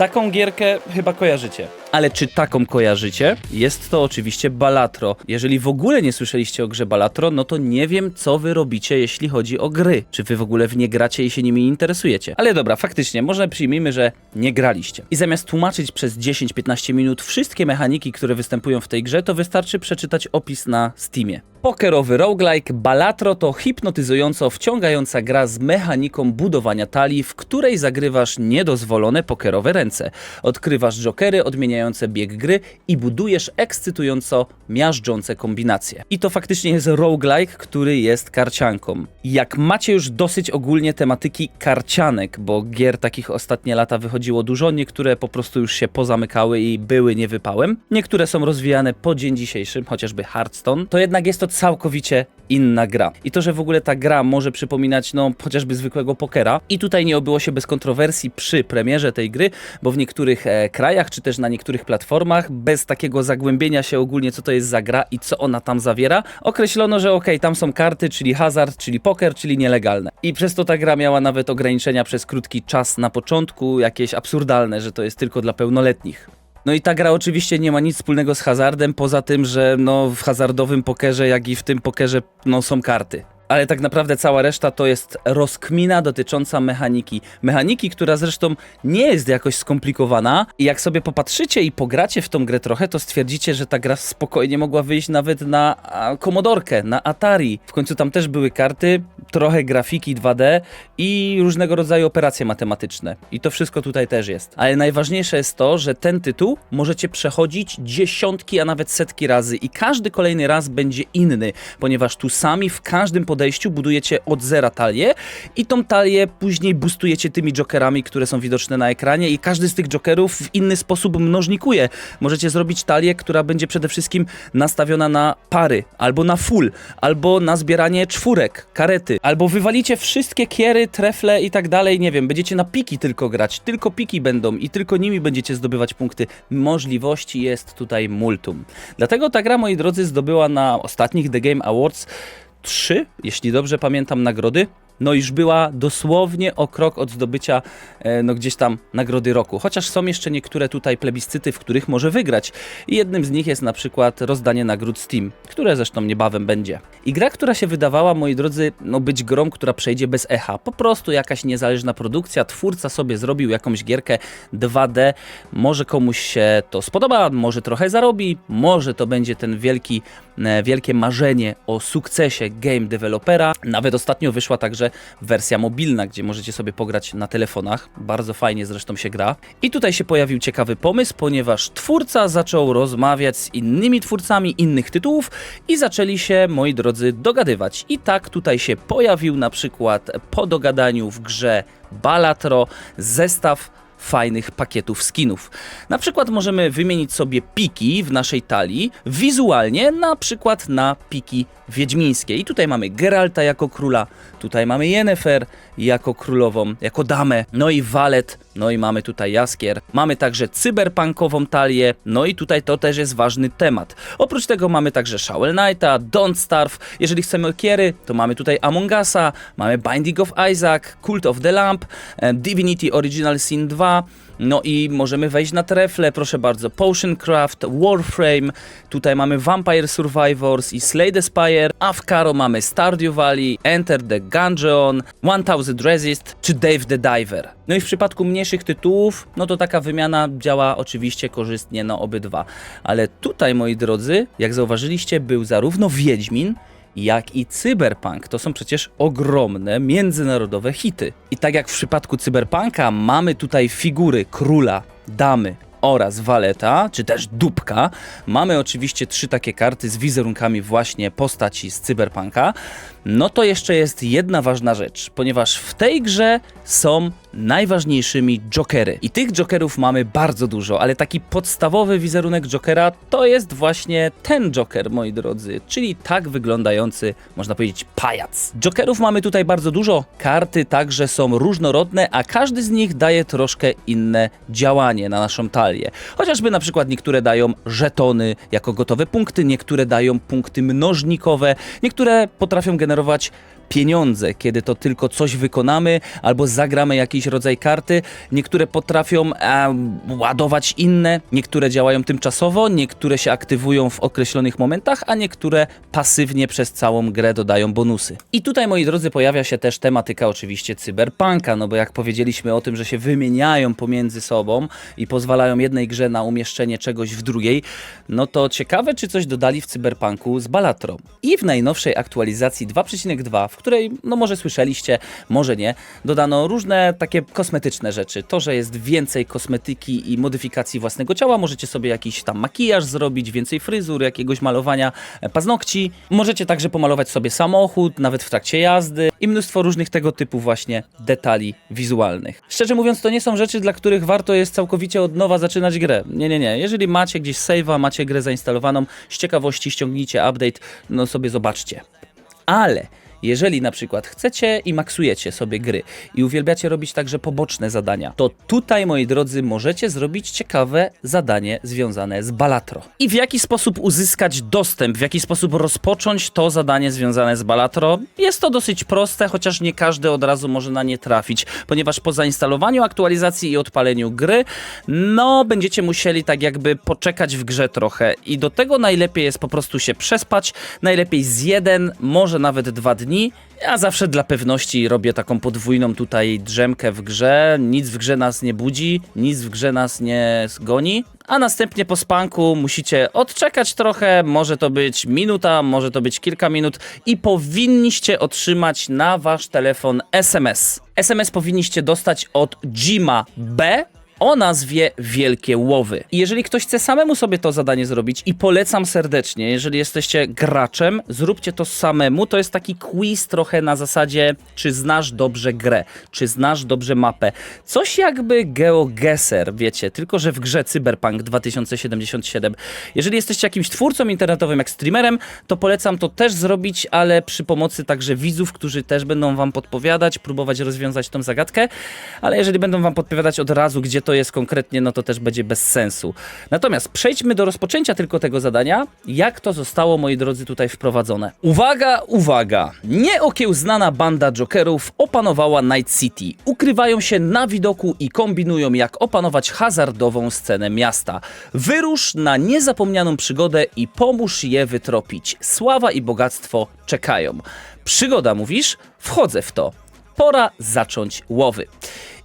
Taką gierkę chyba kojarzycie. Ale czy taką kojarzycie? Jest to oczywiście Balatro. Jeżeli w ogóle nie słyszeliście o grze Balatro, no to nie wiem, co wy robicie, jeśli chodzi o gry. Czy wy w ogóle w nie gracie i się nimi interesujecie? Ale dobra, faktycznie, może przyjmijmy, że nie graliście. I zamiast tłumaczyć przez 10-15 minut wszystkie mechaniki, które występują w tej grze, to wystarczy przeczytać opis na Steamie. Pokerowy roguelike Balatro to hipnotyzująco wciągająca gra z mechaniką budowania talii, w której zagrywasz niedozwolone pokerowe ręce. Odkrywasz jokery bieg gry i budujesz ekscytująco miażdżące kombinacje. I to faktycznie jest roguelike, który jest karcianką. Jak macie już dosyć ogólnie tematyki karcianek, bo gier takich ostatnie lata wychodziło dużo, niektóre po prostu już się pozamykały i były niewypałem, niektóre są rozwijane po dzień dzisiejszy, chociażby Hearthstone, to jednak jest to całkowicie inna gra. I to, że w ogóle ta gra może przypominać, no, chociażby zwykłego pokera. I tutaj nie obyło się bez kontrowersji przy premierze tej gry, bo w niektórych e, krajach, czy też na niektórych platformach, bez takiego zagłębienia się ogólnie, co to jest za gra i co ona tam zawiera, określono, że okej, tam są karty, czyli hazard, czyli poker, czyli nielegalne. I przez to ta gra miała nawet ograniczenia przez krótki czas na początku, jakieś absurdalne, że to jest tylko dla pełnoletnich. No i ta gra oczywiście nie ma nic wspólnego z hazardem, poza tym, że no w hazardowym pokerze, jak i w tym pokerze, no są karty. Ale tak naprawdę cała reszta to jest rozkmina dotycząca mechaniki. Mechaniki, która zresztą nie jest jakoś skomplikowana i jak sobie popatrzycie i pogracie w tą grę trochę, to stwierdzicie, że ta gra spokojnie mogła wyjść nawet na a, Commodorkę, na Atari. W końcu tam też były karty, trochę grafiki 2D i różnego rodzaju operacje matematyczne. I to wszystko tutaj też jest. Ale najważniejsze jest to, że ten tytuł możecie przechodzić dziesiątki, a nawet setki razy i każdy kolejny raz będzie inny, ponieważ tu sami w każdym podejściu budujecie od zera talię i tą talię później boostujecie tymi jokerami, które są widoczne na ekranie i każdy z tych jokerów w inny sposób mnożnikuje. Możecie zrobić talię, która będzie przede wszystkim nastawiona na pary, albo na full, albo na zbieranie czwórek, karety, albo wywalicie wszystkie kiery, trefle i tak dalej, nie wiem, będziecie na piki tylko grać, tylko piki będą i tylko nimi będziecie zdobywać punkty. Możliwości jest tutaj multum. Dlatego ta gra, moi drodzy, zdobyła na ostatnich The Game Awards trzy, jeśli dobrze pamiętam, nagrody. No już była dosłownie o krok od zdobycia e, no gdzieś tam nagrody roku. Chociaż są jeszcze niektóre tutaj plebiscyty, w których może wygrać. I jednym z nich jest na przykład rozdanie nagród Steam, które zresztą niebawem będzie. I gra, która się wydawała, moi drodzy, no być grą, która przejdzie bez echa. Po prostu jakaś niezależna produkcja, twórca sobie zrobił jakąś gierkę 2D. Może komuś się to spodoba, może trochę zarobi, może to będzie ten wielki, e, wielkie marzenie o sukcesie game dewelopera. Nawet ostatnio wyszła także wersja mobilna, gdzie możecie sobie pograć na telefonach. Bardzo fajnie zresztą się gra. I tutaj się pojawił ciekawy pomysł, ponieważ twórca zaczął rozmawiać z innymi twórcami innych tytułów i zaczęli się, moi drodzy, dogadywać. I tak tutaj się pojawił na przykład po dogadaniu w grze Balatro zestaw fajnych pakietów skinów. Na przykład możemy wymienić sobie piki w naszej talii wizualnie, na przykład na piki wiedźmińskie. I tutaj mamy Geralta jako króla, tutaj mamy Yennefer jako królową, jako damę, no i Walet, no i mamy tutaj Jaskier. Mamy także cyberpunkową talię, no i tutaj to też jest ważny temat. Oprócz tego mamy także Shovel Knighta, Don't Starve. Jeżeli chcemy kiery, to mamy tutaj Among Usa, mamy Binding of Isaac, Cult of the Lamp, e, Divinity Original Sin 2, no i możemy wejść na trefle, proszę bardzo, Potioncraft, Warframe, tutaj mamy Vampire Survivors i Slay the Spire, a w Karo mamy Stardew Valley, Enter the Gungeon, 1000 Resist czy Dave the Diver. No i w przypadku mniejszych tytułów, no to taka wymiana działa oczywiście korzystnie na obydwa. Ale tutaj, moi drodzy, jak zauważyliście, był zarówno Wiedźmin, jak i Cyberpunk. To są przecież ogromne międzynarodowe hity. I tak jak w przypadku Cyberpunka mamy tutaj figury króla, damy oraz waleta, czy też dupka. Mamy oczywiście trzy takie karty z wizerunkami właśnie postaci z Cyberpunka. No to jeszcze jest jedna ważna rzecz, ponieważ w tej grze są najważniejszymi jokery. I tych jokerów mamy bardzo dużo, ale taki podstawowy wizerunek jokera to jest właśnie ten joker, moi drodzy, czyli tak wyglądający, można powiedzieć, pajac. Jokerów mamy tutaj bardzo dużo, karty także są różnorodne, a każdy z nich daje troszkę inne działanie na naszą talię. Chociażby na przykład niektóre dają żetony jako gotowe punkty, niektóre dają punkty mnożnikowe, niektóre potrafią generować generować pieniądze, kiedy to tylko coś wykonamy albo zagramy jakiś rodzaj karty. Niektóre potrafią e, ładować inne, niektóre działają tymczasowo, niektóre się aktywują w określonych momentach, a niektóre pasywnie przez całą grę dodają bonusy. I tutaj, moi drodzy, pojawia się też tematyka oczywiście cyberpunka, no bo jak powiedzieliśmy o tym, że się wymieniają pomiędzy sobą i pozwalają jednej grze na umieszczenie czegoś w drugiej, no to ciekawe, czy coś dodali w cyberpunku z Balatro. I w najnowszej aktualizacji 2.2, w której, no może słyszeliście, może nie, dodano różne takie kosmetyczne rzeczy. To, że jest więcej kosmetyki i modyfikacji własnego ciała, możecie sobie jakiś tam makijaż zrobić, więcej fryzur, jakiegoś malowania e, paznokci. Możecie także pomalować sobie samochód, nawet w trakcie jazdy i mnóstwo różnych tego typu właśnie detali wizualnych. Szczerze mówiąc, to nie są rzeczy, dla których warto jest całkowicie od nowa zaczynać grę. Nie, nie, nie. Jeżeli macie gdzieś save'a, macie grę zainstalowaną, z ciekawości ściągnijcie update, no sobie zobaczcie. Ale jeżeli na przykład chcecie i maksujecie sobie gry i uwielbiacie robić także poboczne zadania, to tutaj, moi drodzy, możecie zrobić ciekawe zadanie związane z Balatro. I w jaki sposób uzyskać dostęp, w jaki sposób rozpocząć to zadanie związane z Balatro? Jest to dosyć proste, chociaż nie każdy od razu może na nie trafić, ponieważ po zainstalowaniu aktualizacji i odpaleniu gry, no będziecie musieli tak jakby poczekać w grze trochę i do tego najlepiej jest po prostu się przespać, najlepiej z jeden, może nawet dwa dni. Ja zawsze dla pewności robię taką podwójną tutaj drzemkę w grze, nic w grze nas nie budzi, nic w grze nas nie goni, a następnie po spanku musicie odczekać trochę, może to być minuta, może to być kilka minut i powinniście otrzymać na wasz telefon SMS. SMS powinniście dostać od Jima B, o nazwie Wielkie Łowy. Jeżeli ktoś chce samemu sobie to zadanie zrobić i polecam serdecznie, jeżeli jesteście graczem, zróbcie to samemu. To jest taki quiz trochę na zasadzie, czy znasz dobrze grę, czy znasz dobrze mapę. Coś jakby GeoGuessr, wiecie, tylko że w grze Cyberpunk 2077. Jeżeli jesteście jakimś twórcą internetowym, jak streamerem, to polecam to też zrobić, ale przy pomocy także widzów, którzy też będą wam podpowiadać, próbować rozwiązać tą zagadkę, ale jeżeli będą wam podpowiadać od razu, gdzie to jest konkretnie, no to też będzie bez sensu. Natomiast przejdźmy do rozpoczęcia tylko tego zadania, jak to zostało, moi drodzy, tutaj wprowadzone. Uwaga, uwaga! Nieokiełznana banda Jokerów opanowała Night City. Ukrywają się na widoku i kombinują, jak opanować hazardową scenę miasta. Wyrusz na niezapomnianą przygodę i pomóż je wytropić. Sława i bogactwo czekają. Przygoda, mówisz? Wchodzę w to. Pora zacząć łowy.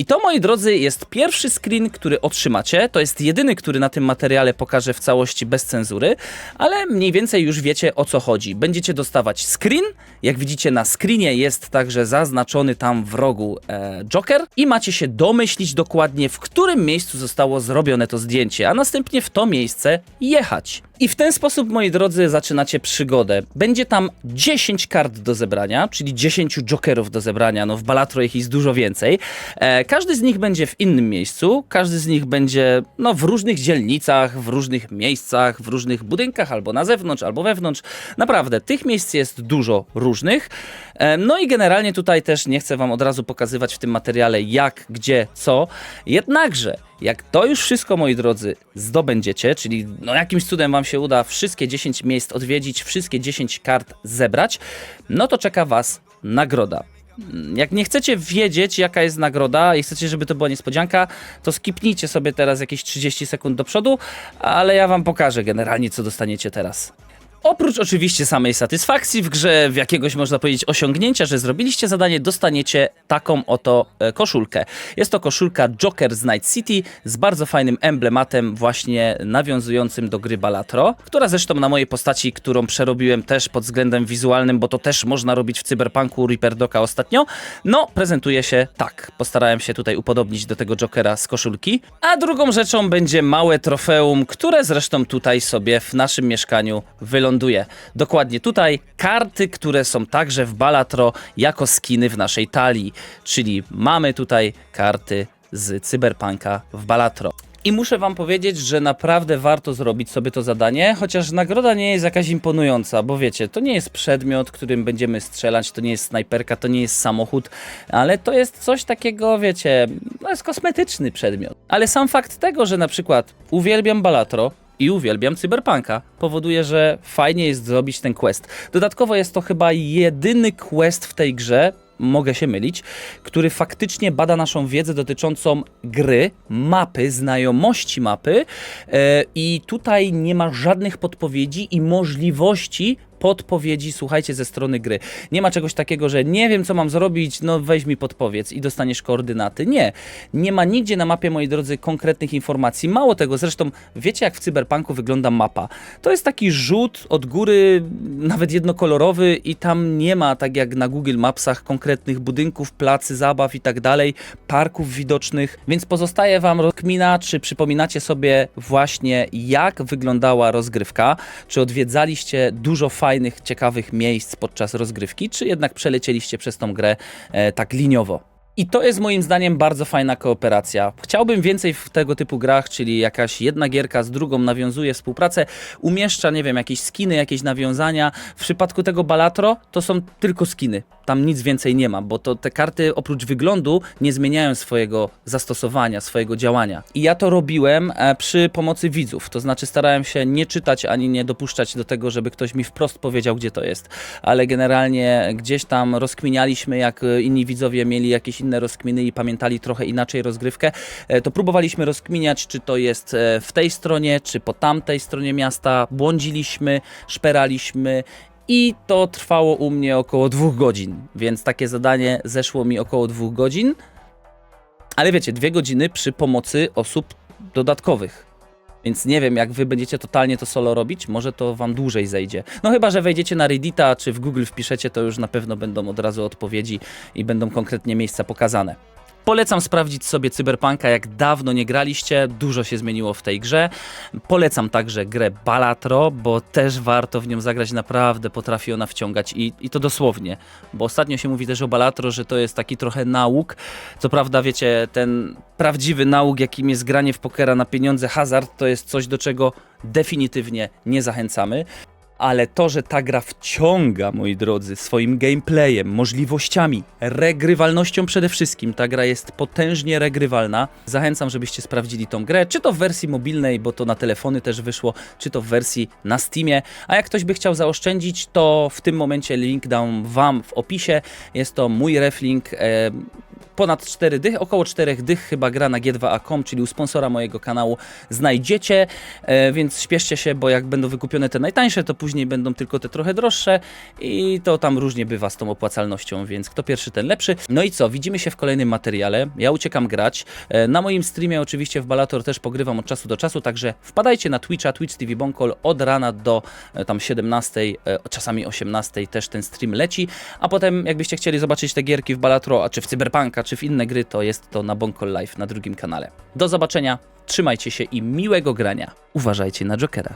I to, moi drodzy, jest pierwszy screen, który otrzymacie. To jest jedyny, który na tym materiale pokażę w całości bez cenzury, ale mniej więcej już wiecie o co chodzi. Będziecie dostawać screen. Jak widzicie na screenie jest także zaznaczony tam w rogu e, Joker i macie się domyślić dokładnie, w którym miejscu zostało zrobione to zdjęcie, a następnie w to miejsce jechać. I w ten sposób, moi drodzy, zaczynacie przygodę. Będzie tam 10 kart do zebrania, czyli 10 jokerów do zebrania. No w Balatro ich jest dużo więcej. E, każdy z nich będzie w innym miejscu, każdy z nich będzie no, w różnych dzielnicach, w różnych miejscach, w różnych budynkach, albo na zewnątrz, albo wewnątrz. Naprawdę, tych miejsc jest dużo różnych. E, no i generalnie tutaj też nie chcę wam od razu pokazywać w tym materiale jak, gdzie, co. Jednakże jak to już wszystko, moi drodzy, zdobędziecie, czyli no jakimś cudem wam się uda wszystkie 10 miejsc odwiedzić, wszystkie 10 kart zebrać, no to czeka was nagroda. Jak nie chcecie wiedzieć, jaka jest nagroda i chcecie, żeby to była niespodzianka, to skipnijcie sobie teraz jakieś 30 sekund do przodu, ale ja wam pokażę generalnie, co dostaniecie teraz. Oprócz oczywiście samej satysfakcji w grze, w jakiegoś można powiedzieć osiągnięcia, że zrobiliście zadanie, dostaniecie taką oto e, koszulkę. Jest to koszulka Joker z Night City z bardzo fajnym emblematem właśnie nawiązującym do gry Balatro, która zresztą na mojej postaci, którą przerobiłem też pod względem wizualnym, bo to też można robić w Cyberpunku Reaper Doka ostatnio, no prezentuje się tak. Postarałem się tutaj upodobnić do tego Jokera z koszulki. A drugą rzeczą będzie małe trofeum, które zresztą tutaj sobie w naszym mieszkaniu wyląduje. Dokładnie tutaj karty, które są także w Balatro jako skiny w naszej talii. Czyli mamy tutaj karty z Cyberpunka w Balatro. I muszę wam powiedzieć, że naprawdę warto zrobić sobie to zadanie, chociaż nagroda nie jest jakaś imponująca, bo wiecie, to nie jest przedmiot, którym będziemy strzelać, to nie jest snajperka, to nie jest samochód, ale to jest coś takiego, wiecie, no jest kosmetyczny przedmiot. Ale sam fakt tego, że na przykład uwielbiam Balatro, i uwielbiam Cyberpunka. Powoduje, że fajnie jest zrobić ten quest. Dodatkowo jest to chyba jedyny quest w tej grze, mogę się mylić, który faktycznie bada naszą wiedzę dotyczącą gry, mapy, znajomości mapy e, i tutaj nie ma żadnych podpowiedzi i możliwości podpowiedzi, słuchajcie, ze strony gry. Nie ma czegoś takiego, że nie wiem, co mam zrobić, no weź mi podpowiedz i dostaniesz koordynaty. Nie. Nie ma nigdzie na mapie, moi drodzy, konkretnych informacji. Mało tego, zresztą wiecie, jak w Cyberpunku wygląda mapa. To jest taki rzut od góry, nawet jednokolorowy i tam nie ma, tak jak na Google Mapsach, konkretnych budynków, placy zabaw i tak dalej, parków widocznych, więc pozostaje wam rozkmina, czy przypominacie sobie właśnie, jak wyglądała rozgrywka, czy odwiedzaliście dużo fajnych, ciekawych miejsc podczas rozgrywki, czy jednak przelecieliście przez tą grę e, tak liniowo. I to jest moim zdaniem bardzo fajna kooperacja. Chciałbym więcej w tego typu grach, czyli jakaś jedna gierka z drugą nawiązuje współpracę, umieszcza, nie wiem, jakieś skiny, jakieś nawiązania. W przypadku tego Balatro to są tylko skiny. Tam nic więcej nie ma, bo to te karty oprócz wyglądu nie zmieniają swojego zastosowania, swojego działania. I ja to robiłem e, przy pomocy widzów, to znaczy starałem się nie czytać ani nie dopuszczać do tego, żeby ktoś mi wprost powiedział, gdzie to jest. Ale generalnie gdzieś tam rozkminialiśmy, jak e, inni widzowie mieli jakieś inne rozkminy i pamiętali trochę inaczej rozgrywkę, e, to próbowaliśmy rozkminiać, czy to jest e, w tej stronie, czy po tamtej stronie miasta. Błądziliśmy, szperaliśmy i to trwało u mnie około dwóch godzin, więc takie zadanie zeszło mi około dwóch godzin. Ale wiecie, dwie godziny przy pomocy osób dodatkowych. Więc nie wiem, jak wy będziecie totalnie to solo robić, może to wam dłużej zejdzie. No chyba, że wejdziecie na Reddita czy w Google wpiszecie, to już na pewno będą od razu odpowiedzi i będą konkretnie miejsca pokazane. Polecam sprawdzić sobie Cyberpunka, jak dawno nie graliście, dużo się zmieniło w tej grze. Polecam także grę Balatro, bo też warto w nią zagrać, naprawdę potrafi ona wciągać i, i to dosłownie, bo ostatnio się mówi też o Balatro, że to jest taki trochę nauk. Co prawda, wiecie, ten prawdziwy nauk, jakim jest granie w pokera na pieniądze, hazard, to jest coś, do czego definitywnie nie zachęcamy. Ale to, że ta gra wciąga, moi drodzy, swoim gameplayem, możliwościami, regrywalnością przede wszystkim, ta gra jest potężnie regrywalna. Zachęcam, żebyście sprawdzili tą grę, czy to w wersji mobilnej, bo to na telefony też wyszło, czy to w wersji na Steamie. A jak ktoś by chciał zaoszczędzić, to w tym momencie link dam Wam w opisie. Jest to mój reflink. E, ponad 4 dych, około 4 dych chyba gra na G2A.com, czyli u sponsora mojego kanału znajdziecie, e, więc śpieszcie się, bo jak będą wykupione te najtańsze, to później będą tylko te trochę droższe i to tam różnie bywa z tą opłacalnością, więc kto pierwszy, ten lepszy. No i co, widzimy się w kolejnym materiale, ja uciekam grać, e, na moim streamie oczywiście w Balator też pogrywam od czasu do czasu, także wpadajcie na Twitcha, Twitch TV Bonkol od rana do e, tam 17, e, czasami 18 też ten stream leci, a potem jakbyście chcieli zobaczyć te gierki w Balatro, czy w Cyberpunka, czy w inne gry, to jest to na Bonkol Live na drugim kanale. Do zobaczenia, trzymajcie się i miłego grania. Uważajcie na Jokera.